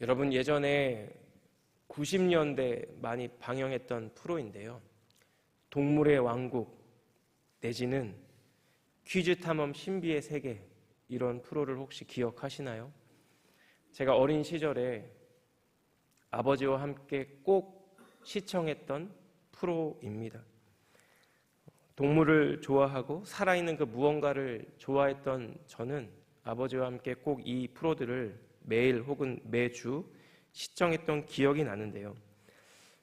여러분 예전에 90년대 많이 방영했던 프로인데요. 동물의 왕국 내지는 퀴즈 탐험 신비의 세계 이런 프로를 혹시 기억하시나요? 제가 어린 시절에 아버지와 함께 꼭 시청했던 프로입니다. 동물을 좋아하고 살아있는 그 무언가를 좋아했던 저는 아버지와 함께 꼭 이 프로들을 매일 혹은 매주 시청했던 기억이 나는데요.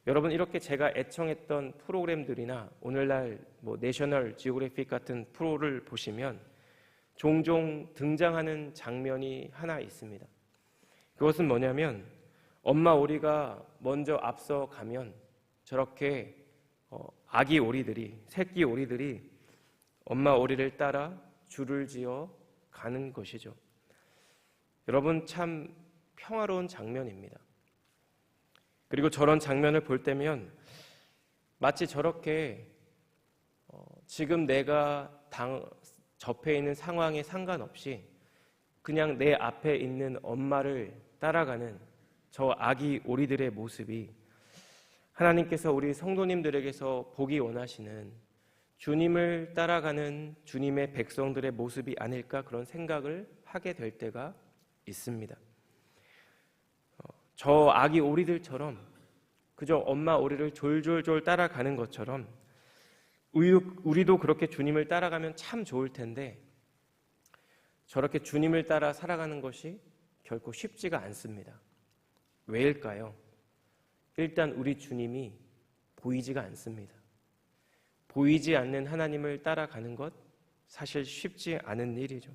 여러분 이렇게 제가 애청했던 프로그램들이나 오늘날 뭐 내셔널 지오그래픽 같은 프로를 보시면 종종 등장하는 장면이 하나 있습니다. 그것은 뭐냐면 엄마 오리가 먼저 앞서 가면 저렇게 어, 아기 오리들이 새끼 오리들이 엄마 오리를 따라 줄을 지어 가는 것이죠. 여러분 참 평화로운 장면입니다. 그리고 저런 장면을 볼 때면 마치 저렇게 어, 지금 내가 당, 접해 있는 상황에 상관없이 그냥 내 앞에 있는 엄마를 따라가는 저 아기 오리들의 모습이 하나님께서 우리 성도님들에게서 보기 원하시는 주님을 따라가는 주님의 백성들의 모습이 아닐까 그런 생각을 하게 될 때가 있습니다. 어, 저 아기 오리들처럼 그저 엄마 오리를 졸졸졸 따라가는 것처럼 우리도 그렇게 주님을 따라가면 참 좋을 텐데 저렇게 주님을 따라 살아가는 것이 결코 쉽지가 않습니다. 왜일까요? 일단 우리 주님이 보이지가 않습니다. 보이지 않는 하나님을 따라가는 것 사실 쉽지 않은 일이죠.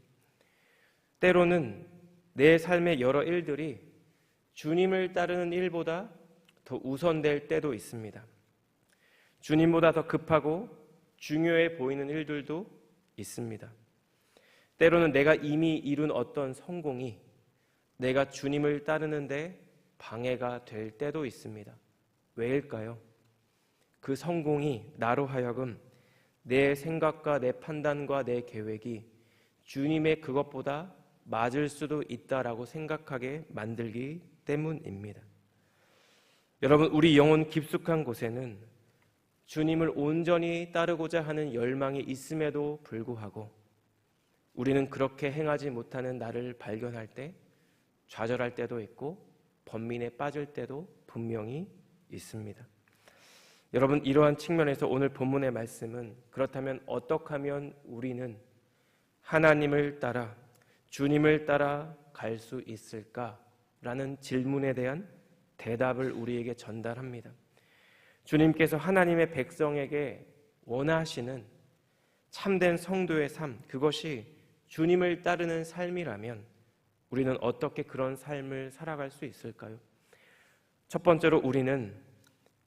때로는 내 삶의 여러 일들이 주님을 따르는 일보다 더 우선될 때도 있습니다. 주님보다 더 급하고 중요해 보이는 일들도 있습니다. 때로는 내가 이미 이룬 어떤 성공이 내가 주님을 따르는데 방해가 될 때도 있습니다. 왜일까요? 그 성공이 나로 하여금 내 생각과 내 판단과 내 계획이 주님의 그것보다 맞을 수도 있다라고 생각하게 만들기 때문입니다. 여러분, 우리 영혼 깊숙한 곳에는 주님을 온전히 따르고자 하는 열망이 있음에도 불구하고 우리는 그렇게 행하지 못하는 나를 발견할 때 좌절할 때도 있고 번민에 빠질 때도 분명히 있습니다. 여러분 이러한 측면에서 오늘 본문의 말씀은 그렇다면 어떻게 하면 우리는 하나님을 따라 주님을 따라 갈 수 있을까라는 질문에 대한 대답을 우리에게 전달합니다. 주님께서 하나님의 백성에게 원하시는 참된 성도의 삶, 그것이 주님을 따르는 삶이라면 우리는 어떻게 그런 삶을 살아갈 수 있을까요? 첫 번째로 우리는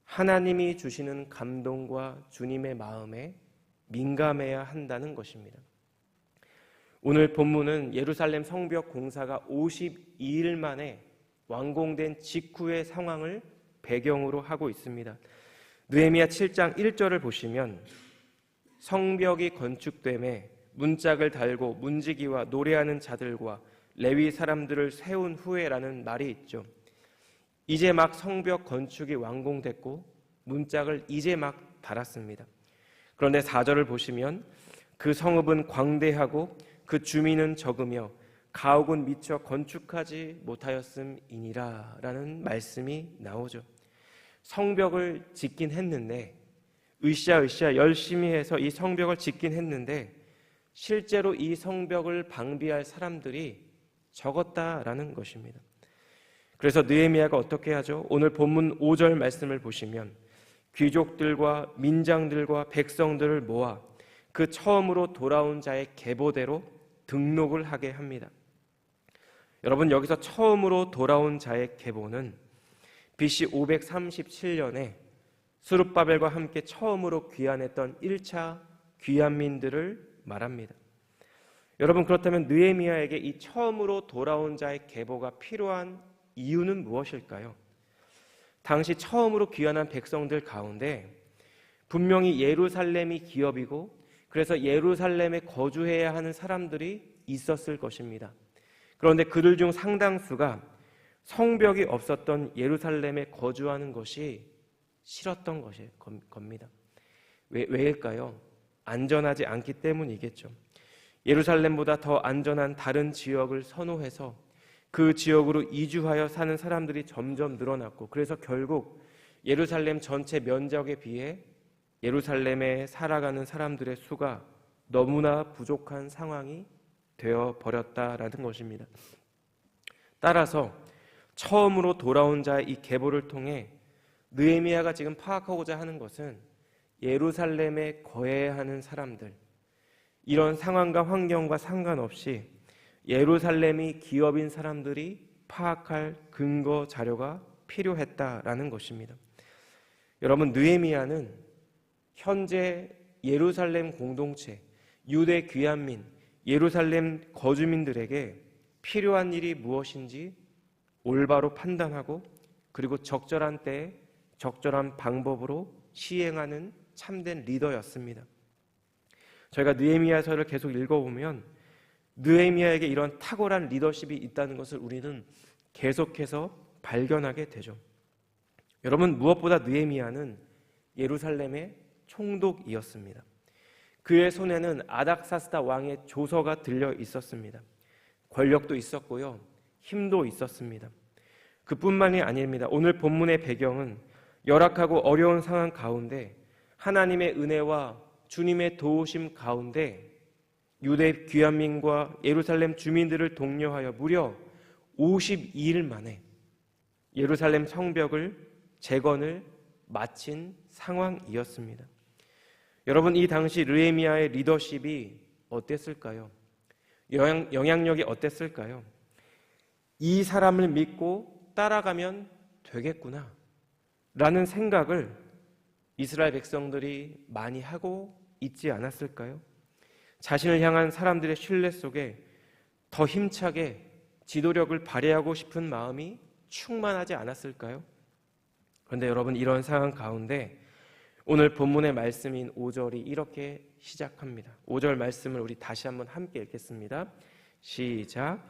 하나님이 주시는 감동과 주님의 마음에 민감해야 한다는 것입니다. 오늘 본문은 예루살렘 성벽 공사가 52일 만에 완공된 직후의 상황을 배경으로 하고 있습니다. 느헤미야 7장 1절을 보시면 성벽이 건축됨에 문짝을 달고 문지기와 노래하는 자들과 레위 사람들을 세운 후에라는 말이 있죠. 이제 막 성벽 건축이 완공됐고 문짝을 이제 막 달았습니다. 그런데 4절을 보시면 그 성읍은 광대하고 그 주민은 적으며 가옥은 미처 건축하지 못하였음이니라 라는 말씀이 나오죠. 성벽을 짓긴 했는데 으쌰으쌰 열심히 해서 이 성벽을 짓긴 했는데 실제로 이 성벽을 방비할 사람들이 적었다라는 것입니다. 그래서 느헤미야가 어떻게 하죠? 오늘 본문 5절 말씀을 보시면 귀족들과 민장들과 백성들을 모아 그 처음으로 돌아온 자의 계보대로 등록을 하게 합니다. 여러분 여기서 처음으로 돌아온 자의 계보는 BC 537년에 수룹바벨과 함께 처음으로 귀환했던 1차 귀환민들을 말합니다. 여러분 그렇다면 느헤미야에게 이 처음으로 돌아온 자의 계보가 필요한 이유는 무엇일까요? 당시 처음으로 귀환한 백성들 가운데 분명히 예루살렘이 기업이고 그래서 예루살렘에 거주해야 하는 사람들이 있었을 것입니다. 그런데 그들 중 상당수가 성벽이 없었던 예루살렘에 거주하는 것이 싫었던 것이 겁니다. 왜, 왜일까요? 안전하지 않기 때문이겠죠. 예루살렘보다 더 안전한 다른 지역을 선호해서 그 지역으로 이주하여 사는 사람들이 점점 늘어났고 그래서 결국 예루살렘 전체 면적에 비해 예루살렘에 살아가는 사람들의 수가 너무나 부족한 상황이 되어 버렸다라는 것입니다. 따라서 처음으로 돌아온 자의 이 계보를 통해 느헤미야가 지금 파악하고자 하는 것은 예루살렘에 거해야 하는 사람들 이런 상황과 환경과 상관없이 예루살렘이 기업인 사람들이 파악할 근거 자료가 필요했다라는 것입니다. 여러분 느헤미야는 현재 예루살렘 공동체, 유대 귀한민, 예루살렘 거주민들에게 필요한 일이 무엇인지 올바로 판단하고 그리고 적절한 때에 적절한 방법으로 시행하는 참된 리더였습니다. 저희가 느헤미야서를 계속 읽어보면 느헤미야에게 이런 탁월한 리더십이 있다는 것을 우리는 계속해서 발견하게 되죠. 여러분 무엇보다 느헤미야는 예루살렘의 총독이었습니다. 그의 손에는 아닥사스다 왕의 조서가 들려 있었습니다. 권력도 있었고요. 힘도 있었습니다. 그뿐만이 아닙니다. 오늘 본문의 배경은 열악하고 어려운 상황 가운데 하나님의 은혜와 주님의 도우심 가운데 유대 귀한민과 예루살렘 주민들을 독려하여 무려 52일 만에 예루살렘 성벽을 재건을 마친 상황이었습니다. 여러분 이 당시 르에미아의 리더십이 어땠을까요? 영향, 영향력이 어땠을까요? 이 사람을 믿고 따라가면 되겠구나 라는 생각을 이스라엘 백성들이 많이 하고 있지 않았을까요? 자신을 향한 사람들의 신뢰 속에 더 힘차게 지도력을 발휘하고 싶은 마음이 충만하지 않았을까요? 그런데 여러분 이런 상황 가운데 오늘 본문의 말씀인 5절이 이렇게 시작합니다. 5절 말씀을 우리 다시 한번 함께 읽겠습니다. 시작.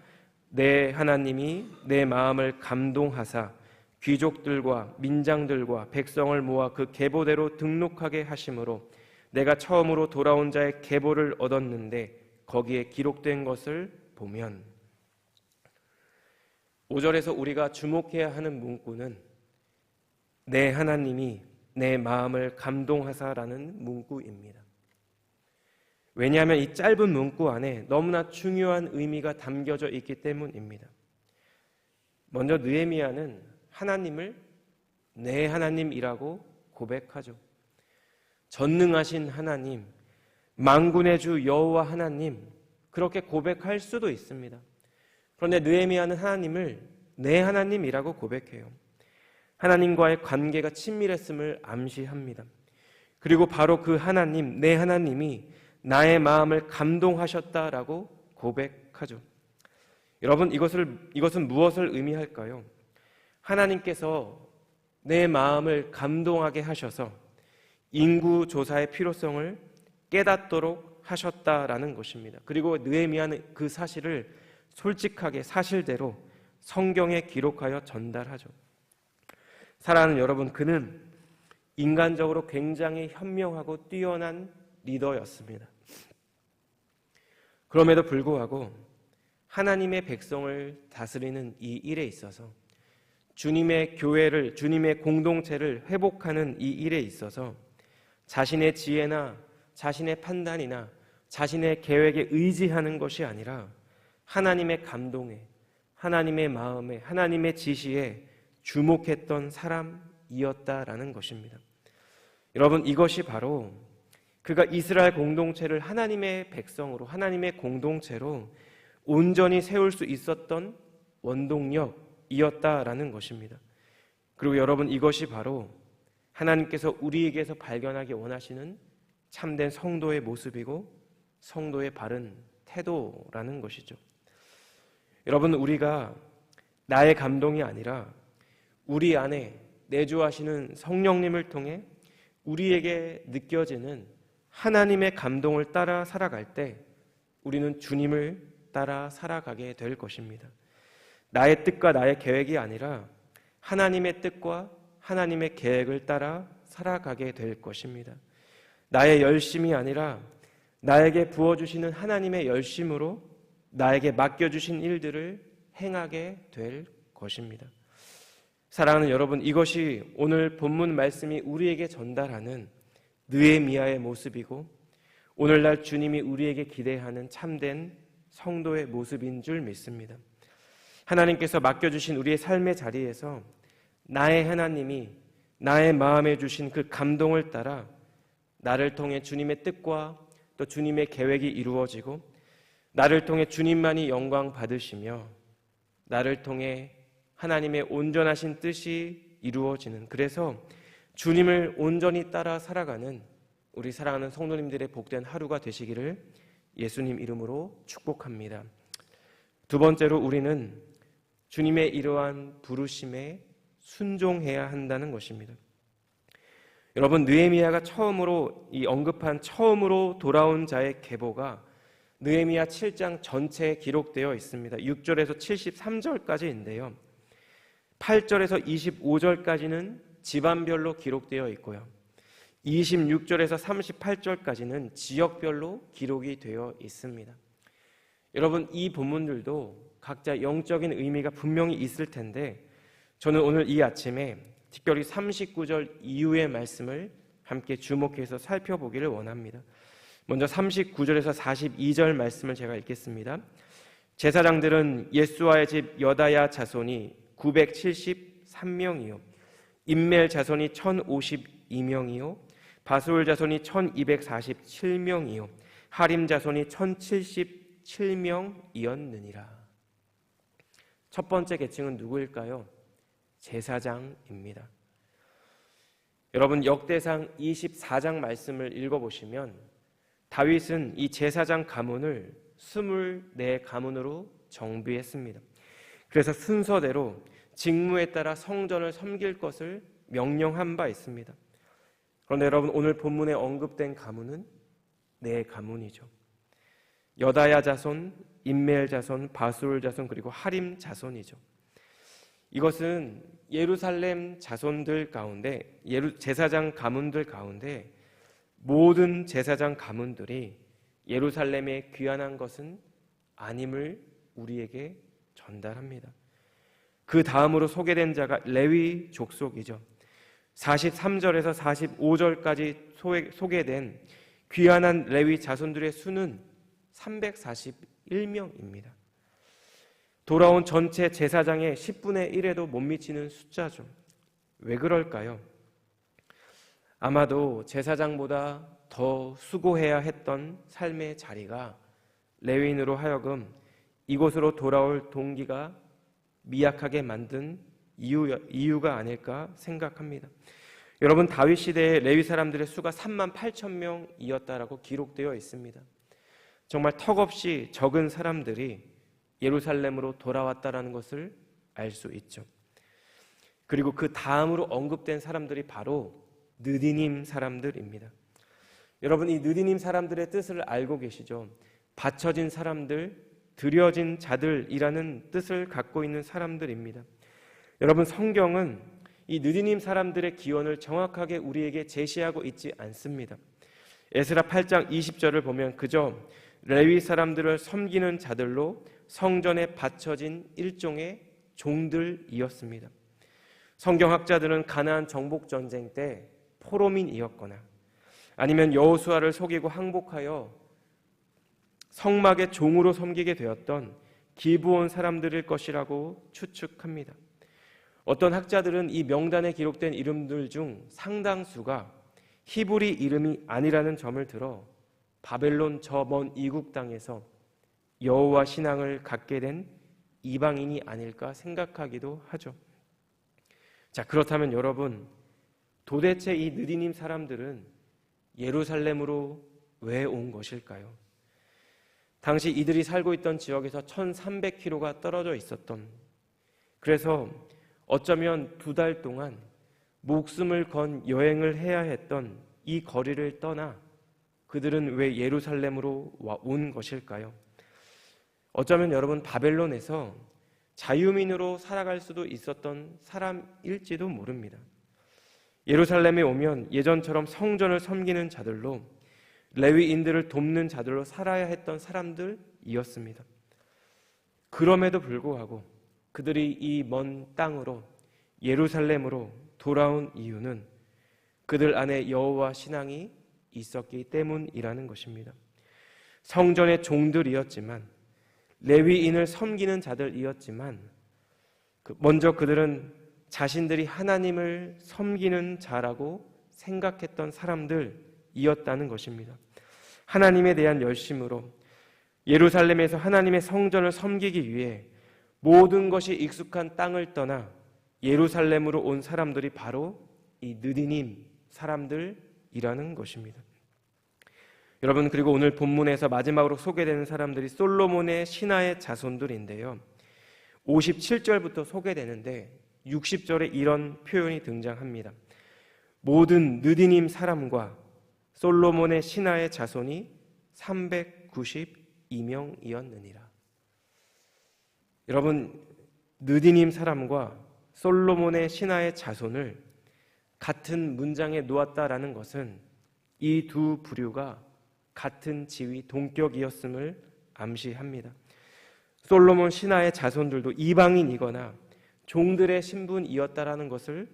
내 하나님이 내 마음을 감동하사 귀족들과 민장들과 백성을 모아 그 계보대로 등록하게 하심으로 내가 처음으로 돌아온 자의 계보를 얻었는데 거기에 기록된 것을 보면 5절에서 우리가 주목해야 하는 문구는 내 하나님이 내 마음을 감동하사라는 문구입니다. 왜냐하면 이 짧은 문구 안에 너무나 중요한 의미가 담겨져 있기 때문입니다. 먼저 느헤미야는 하나님을 내 하나님이라고 고백하죠. 전능하신 하나님, 만군의 주 여호와 하나님 그렇게 고백할 수도 있습니다. 그런데 느헤미야는 하나님을 내 하나님이라고 고백해요. 하나님과의 관계가 친밀했음을 암시합니다. 그리고 바로 그 하나님, 내 하나님이 나의 마음을 감동하셨다라고 고백하죠. 여러분, 이것을, 이것은 무엇을 의미할까요? 하나님께서 내 마음을 감동하게 하셔서 인구 조사의 필요성을 깨닫도록 하셨다라는 것입니다. 그리고 느헤미야는 그 사실을 솔직하게 사실대로 성경에 기록하여 전달하죠. 사랑하는 여러분, 그는 인간적으로 굉장히 현명하고 뛰어난 리더였습니다. 그럼에도 불구하고 하나님의 백성을 다스리는 이 일에 있어서 주님의 교회를, 주님의 공동체를 회복하는 이 일에 있어서 자신의 지혜나 자신의 판단이나 자신의 계획에 의지하는 것이 아니라 하나님의 감동에, 하나님의 마음에, 하나님의 지시에 주목했던 사람이었다라는 것입니다. 여러분, 이것이 바로 그가 이스라엘 공동체를 하나님의 백성으로, 하나님의 공동체로 온전히 세울 수 있었던 원동력이었다라는 것입니다. 그리고 여러분, 이것이 바로 하나님께서 우리에게서 발견하기 원하시는 참된 성도의 모습이고 성도의 바른 태도라는 것이죠. 여러분, 우리가 나의 감동이 아니라 우리 안에 내주하시는 성령님을 통해 우리에게 느껴지는 하나님의 감동을 따라 살아갈 때 우리는 주님을 따라 살아가게 될 것입니다. 나의 뜻과 나의 계획이 아니라 하나님의 뜻과 하나님의 계획을 따라 살아가게 될 것입니다. 나의 열심이 아니라 나에게 부어주시는 하나님의 열심으로 나에게 맡겨주신 일들을 행하게 될 것입니다. 사랑하는 여러분, 이것이 오늘 본문 말씀이 우리에게 전달하는 느에미아의 모습이고 오늘날 주님이 우리에게 기대하는 참된 성도의 모습인 줄 믿습니다. 하나님께서 맡겨주신 우리의 삶의 자리에서 나의 하나님이 나의 마음에 주신 그 감동을 따라 나를 통해 주님의 뜻과 또 주님의 계획이 이루어지고 나를 통해 주님만이 영광 받으시며 나를 통해 하나님의 온전하신 뜻이 이루어지는 그래서 주님을 온전히 따라 살아가는 우리 사랑하는 성도님들의 복된 하루가 되시기를 예수님 이름으로 축복합니다. 두 번째로 우리는 주님의 이러한 부르심에 순종해야 한다는 것입니다. 여러분 느헤미야가 처음으로 이 언급한 처음으로 돌아온 자의 계보가 느헤미야 7장 전체에 기록되어 있습니다. 6절에서 73절까지인데요. 8절에서 25절까지는 집안별로 기록되어 있고요. 26절에서 38절까지는 지역별로 기록이 되어 있습니다. 여러분 이 본문들도 각자 영적인 의미가 분명히 있을 텐데 저는 오늘 이 아침에 특별히 39절 이후의 말씀을 함께 주목해서 살펴보기를 원합니다. 먼저 39절에서 42절 말씀을 제가 읽겠습니다. 제사장들은 예수와의 집 여다야 자손이 973명이요. 인멜 자손이 1052명이요. 바솔 자손이 1247명이요. 하림 자손이 1077명이었느니라. 첫 번째 계층은 누구일까요? 제사장입니다. 여러분 역대상 24장 말씀을 읽어보시면 다윗은 이 제사장 가문을 24 가문으로 정비했습니다. 그래서 순서대로 직무에 따라 성전을 섬길 것을 명령한 바 있습니다. 그런데 여러분 오늘 본문에 언급된 가문은 네 가문이죠. 여다야 자손, 인멜 자손, 바술 자손 그리고 하림 자손이죠. 이것은 예루살렘 자손들 가운데 제사장 가문들 가운데 모든 제사장 가문들이 예루살렘에 귀환한 것은 아님을 우리에게 전달합니다. 그 다음으로 소개된 자가 레위 족속이죠. 43절에서 45절까지 소개된 귀환한 레위 자손들의 수는 341명입니다. 돌아온 전체 제사장의 10분의 1에도 못 미치는 숫자죠. 왜 그럴까요? 아마도 제사장보다 더 수고해야 했던 삶의 자리가 레위인으로 하여금 이곳으로 돌아올 동기가 미약하게 만든 이유, 이유가 아닐까 생각합니다. 여러분 다윗 시대의 레위 사람들의 수가 3만 8천 명이었다라고 기록되어 있습니다. 정말 턱없이 적은 사람들이 예루살렘으로 돌아왔다라는 것을 알 수 있죠. 그리고 그 다음으로 언급된 사람들이 바로 느디님 사람들입니다. 여러분 이 느디님 사람들의 뜻을 알고 계시죠? 바쳐진 사람들, 드려진 자들이라는 뜻을 갖고 있는 사람들입니다. 여러분 성경은 이 느디님 사람들의 기원을 정확하게 우리에게 제시하고 있지 않습니다. 에스라 8장 20절을 보면 그저 레위 사람들을 섬기는 자들로 성전에 바쳐진 일종의 종들이었습니다. 성경학자들은 가나안 정복 전쟁 때 포로민이었거나 아니면 여호수아를 속이고 항복하여 성막의 종으로 섬기게 되었던 기부온 사람들일 것이라고 추측합니다. 어떤 학자들은 이 명단에 기록된 이름들 중 상당수가 히브리 이름이 아니라는 점을 들어 바벨론 저 먼 이국 땅에서 여호와 신앙을 갖게 된 이방인이 아닐까 생각하기도 하죠. 자, 그렇다면 여러분 도대체 이 느디님 사람들은 예루살렘으로 왜 온 것일까요? 당시 이들이 살고 있던 지역에서 1300km가 떨어져 있었던 그래서 어쩌면 두 달 동안 목숨을 건 여행을 해야 했던 이 거리를 떠나 그들은 왜 예루살렘으로 온 것일까요? 어쩌면 여러분 바벨론에서 자유민으로 살아갈 수도 있었던 사람일지도 모릅니다. 예루살렘에 오면 예전처럼 성전을 섬기는 자들로 레위인들을 돕는 자들로 살아야 했던 사람들이었습니다. 그럼에도 불구하고 그들이 이 먼 땅으로 예루살렘으로 돌아온 이유는 그들 안에 여호와 신앙이 있었기 때문이라는 것입니다. 성전의 종들이었지만 레위인을 섬기는 자들이었지만 그 먼저 그들은 자신들이 하나님을 섬기는 자라고 생각했던 사람들 이었다는 것입니다. 하나님에 대한 열심으로 예루살렘에서 하나님의 성전을 섬기기 위해 모든 것이 익숙한 땅을 떠나 예루살렘으로 온 사람들이 바로 이 느디님 사람들이라는 것입니다. 여러분 그리고 오늘 본문에서 마지막으로 소개되는 사람들이 솔로몬의 신하의 자손들인데요. 57절부터 소개되는데 60절에 이런 표현이 등장합니다. 모든 느디님 사람과 솔로몬의 신하의 자손이 392명이었느니라. 여러분 느디님 사람과 솔로몬의 신하의 자손을 같은 문장에 놓았다라는 것은 이 두 부류가 같은 지위 동격이었음을 암시합니다. 솔로몬 신하의 자손들도 이방인이거나 종들의 신분이었다라는 것을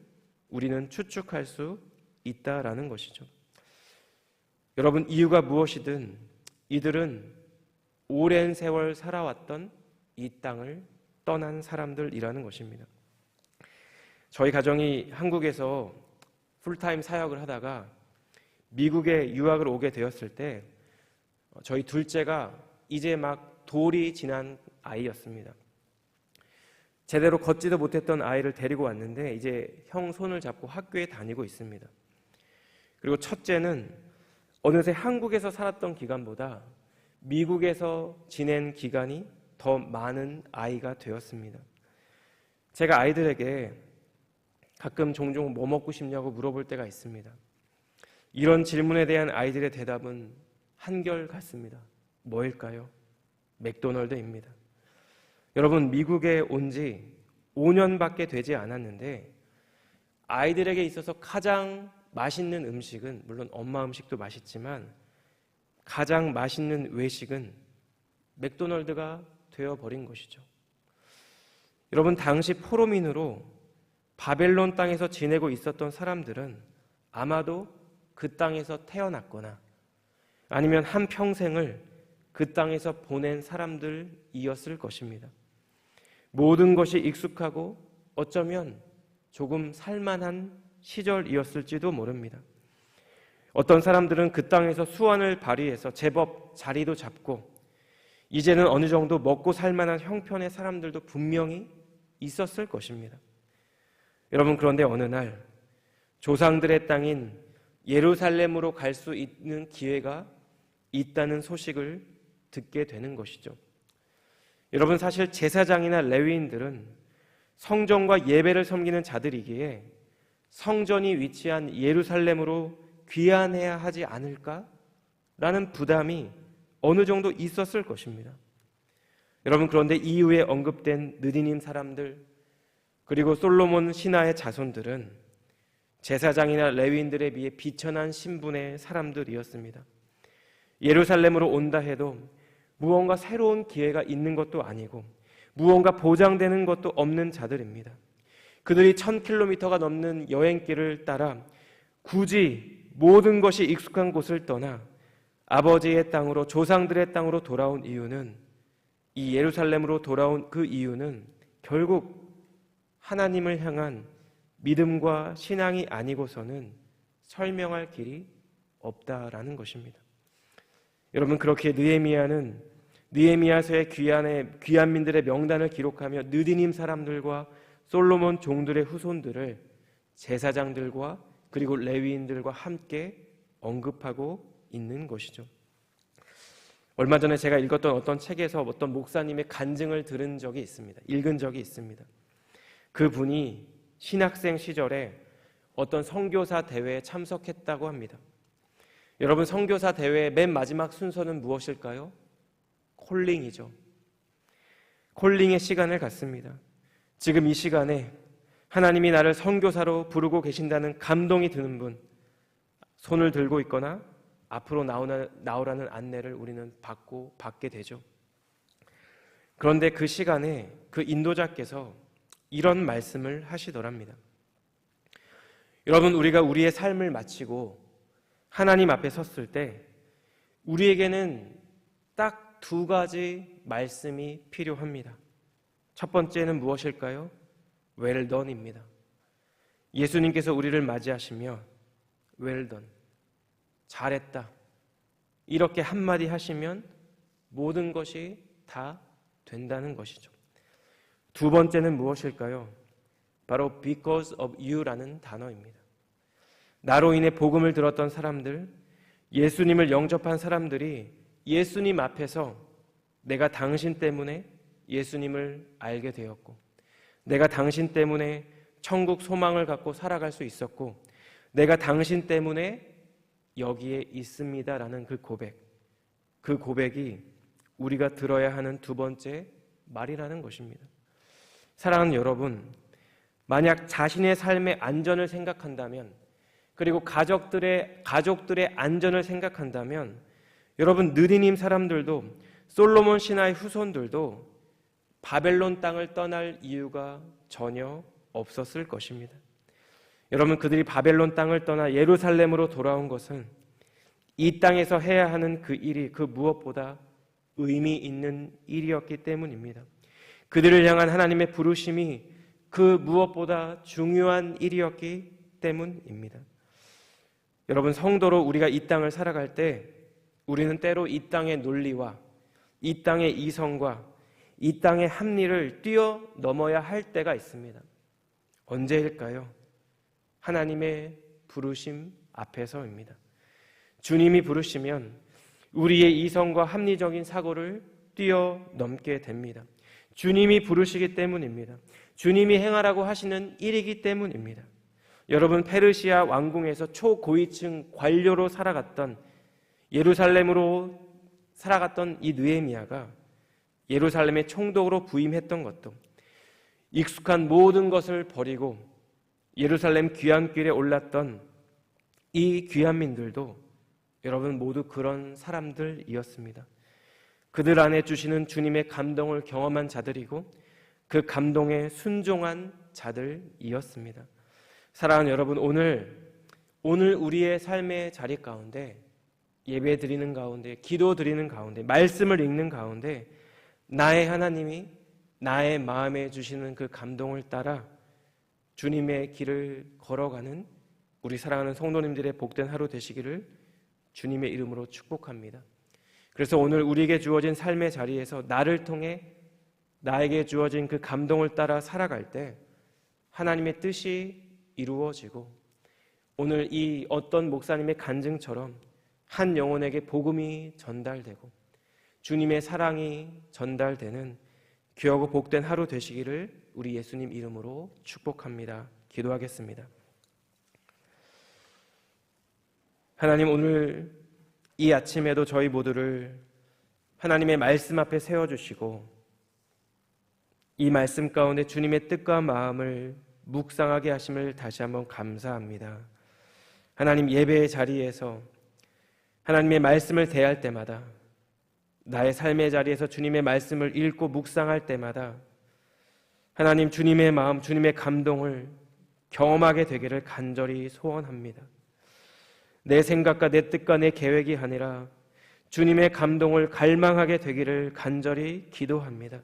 우리는 추측할 수 있다라는 것이죠. 여러분 이유가 무엇이든 이들은 오랜 세월 살아왔던 이 땅을 떠난 사람들이라는 것입니다. 저희 가정이 한국에서 풀타임 사역을 하다가 미국에 유학을 오게 되었을 때 저희 둘째가 이제 막 돌이 지난 아이였습니다. 제대로 걷지도 못했던 아이를 데리고 왔는데 이제 형 손을 잡고 학교에 다니고 있습니다. 그리고 첫째는 어느새 한국에서 살았던 기간보다 미국에서 지낸 기간이 더 많은 아이가 되었습니다. 제가 아이들에게 가끔 종종 뭐 먹고 싶냐고 물어볼 때가 있습니다. 이런 질문에 대한 아이들의 대답은 한결 같습니다. 뭐일까요? 맥도널드입니다. 여러분, 미국에 온 지 5년밖에 되지 않았는데 아이들에게 있어서 가장 맛있는 음식은 물론 엄마 음식도 맛있지만 가장 맛있는 외식은 맥도널드가 되어 버린 것이죠. 여러분 당시 포로민으로 바벨론 땅에서 지내고 있었던 사람들은 아마도 그 땅에서 태어났거나 아니면 한 평생을 그 땅에서 보낸 사람들이었을 것입니다. 모든 것이 익숙하고 어쩌면 조금 살만한 시절이었을지도 모릅니다. 어떤 사람들은 그 땅에서 수완을 발휘해서 제법 자리도 잡고 이제는 어느 정도 먹고 살 만한 형편의 사람들도 분명히 있었을 것입니다. 여러분 그런데 어느 날 조상들의 땅인 예루살렘으로 갈 수 있는 기회가 있다는 소식을 듣게 되는 것이죠. 여러분 사실 제사장이나 레위인들은 성전과 예배를 섬기는 자들이기에 성전이 위치한 예루살렘으로 귀환해야 하지 않을까라는 부담이 어느 정도 있었을 것입니다. 여러분 그런데 이후에 언급된 느디님 사람들 그리고 솔로몬 신하의 자손들은 제사장이나 레위인들에 비해 비천한 신분의 사람들이었습니다. 예루살렘으로 온다 해도 무언가 새로운 기회가 있는 것도 아니고 무언가 보장되는 것도 없는 자들입니다. 그들이 천 킬로미터가 넘는 여행길을 따라 굳이 모든 것이 익숙한 곳을 떠나 아버지의 땅으로 조상들의 땅으로 돌아온 이유는 이 예루살렘으로 돌아온 그 이유는 결국 하나님을 향한 믿음과 신앙이 아니고서는 설명할 길이 없다라는 것입니다. 여러분 그렇게 느헤미야는 느헤미야서의 귀한의 귀한민들의 명단을 기록하며 느디님 사람들과 솔로몬 종들의 후손들을 제사장들과 그리고 레위인들과 함께 언급하고 있는 것이죠. 얼마 전에 제가 읽었던 어떤 책에서 어떤 목사님의 간증을 들은 적이 있습니다. 읽은 적이 있습니다. 그 분이 신학생 시절에 어떤 선교사 대회에 참석했다고 합니다. 여러분 선교사 대회의 맨 마지막 순서는 무엇일까요? 콜링이죠. 콜링의 시간을 갖습니다. 지금 이 시간에 하나님이 나를 선교사로 부르고 계신다는 감동이 드는 분, 손을 들고 있거나 앞으로 나오나, 나오라는 안내를 우리는 받고 받게 되죠. 그런데 그 시간에 그 인도자께서 이런 말씀을 하시더랍니다. 여러분, 우리가 우리의 삶을 마치고 하나님 앞에 섰을 때 우리에게는 딱 두 가지 말씀이 필요합니다. 첫 번째는 무엇일까요? 웰던입니다. 예수님께서 우리를 맞이하시며 웰던 잘했다. 이렇게 한마디 하시면 모든 것이 다 된다는 것이죠. 두 번째는 무엇일까요? 바로 because of you라는 단어입니다. 나로 인해 복음을 들었던 사람들, 예수님을 영접한 사람들이 예수님 앞에서 내가 당신 때문에 예수님을 알게 되었고, 내가 당신 때문에 천국 소망을 갖고 살아갈 수 있었고, 내가 당신 때문에 여기에 있습니다라는 그 고백, 그 고백이 우리가 들어야 하는 두 번째 말이라는 것입니다. 사랑하는 여러분, 만약 자신의 삶의 안전을 생각한다면, 그리고 가족들의 가족들의 안전을 생각한다면, 여러분 느리님 사람들도 솔로몬 신하의 후손들도 바벨론 땅을 떠날 이유가 전혀 없었을 것입니다. 여러분 그들이 바벨론 땅을 떠나 예루살렘으로 돌아온 것은 이 땅에서 해야 하는 그 일이 그 무엇보다 의미 있는 일이었기 때문입니다. 그들을 향한 하나님의 부르심이 그 무엇보다 중요한 일이었기 때문입니다. 여러분 성도로 우리가 이 땅을 살아갈 때 우리는 때로 이 땅의 논리와 이 땅의 이성과 이 땅의 합리를 뛰어넘어야 할 때가 있습니다. 언제일까요? 하나님의 부르심 앞에서입니다. 주님이 부르시면 우리의 이성과 합리적인 사고를 뛰어넘게 됩니다. 주님이 부르시기 때문입니다. 주님이 행하라고 하시는 일이기 때문입니다. 여러분 페르시아 왕궁에서 초고위층 관료로 살아갔던 예루살렘으로 살아갔던 이 느헤미야가 예루살렘의 총독으로 부임했던 것도 익숙한 모든 것을 버리고 예루살렘 귀환길에 올랐던 이 귀환민들도 여러분 모두 그런 사람들이었습니다. 그들 안에 주시는 주님의 감동을 경험한 자들이고 그 감동에 순종한 자들이었습니다. 사랑하는 여러분, 오늘 오늘 우리의 삶의 자리 가운데 예배 드리는 가운데, 기도 드리는 가운데, 말씀을 읽는 가운데 나의 하나님이 나의 마음에 주시는 그 감동을 따라 주님의 길을 걸어가는 우리 사랑하는 성도님들의 복된 하루 되시기를 주님의 이름으로 축복합니다. 그래서 오늘 우리에게 주어진 삶의 자리에서 나를 통해 나에게 주어진 그 감동을 따라 살아갈 때 하나님의 뜻이 이루어지고 오늘 이 어떤 목사님의 간증처럼 한 영혼에게 복음이 전달되고 주님의 사랑이 전달되는 귀하고 복된 하루 되시기를 우리 예수님 이름으로 축복합니다. 기도하겠습니다. 하나님 오늘 이 아침에도 저희 모두를 하나님의 말씀 앞에 세워주시고 이 말씀 가운데 주님의 뜻과 마음을 묵상하게 하심을 다시 한번 감사합니다. 하나님 예배의 자리에서 하나님의 말씀을 대할 때마다 나의 삶의 자리에서 주님의 말씀을 읽고 묵상할 때마다 하나님 주님의 마음, 주님의 감동을 경험하게 되기를 간절히 소원합니다. 내 생각과 내 뜻과 내 계획이 아니라 주님의 감동을 갈망하게 되기를 간절히 기도합니다.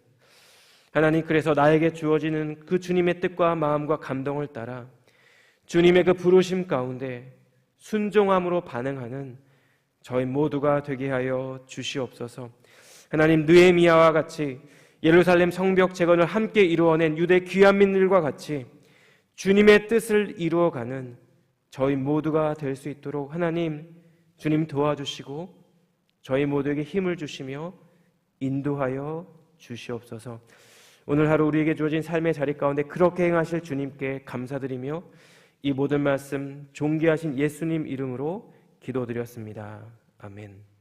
하나님 그래서 나에게 주어지는 그 주님의 뜻과 마음과 감동을 따라 주님의 그 부르심 가운데 순종함으로 반응하는 저희 모두가 되게 하여 주시옵소서. 하나님 느헤미야와 같이 예루살렘 성벽 재건을 함께 이루어낸 유대 귀한 민들과 같이 주님의 뜻을 이루어가는 저희 모두가 될 수 있도록 하나님 주님 도와주시고 저희 모두에게 힘을 주시며 인도하여 주시옵소서. 오늘 하루 우리에게 주어진 삶의 자리 가운데 그렇게 행하실 주님께 감사드리며 이 모든 말씀 존귀하신 예수님 이름으로 기도드렸습니다. 아멘.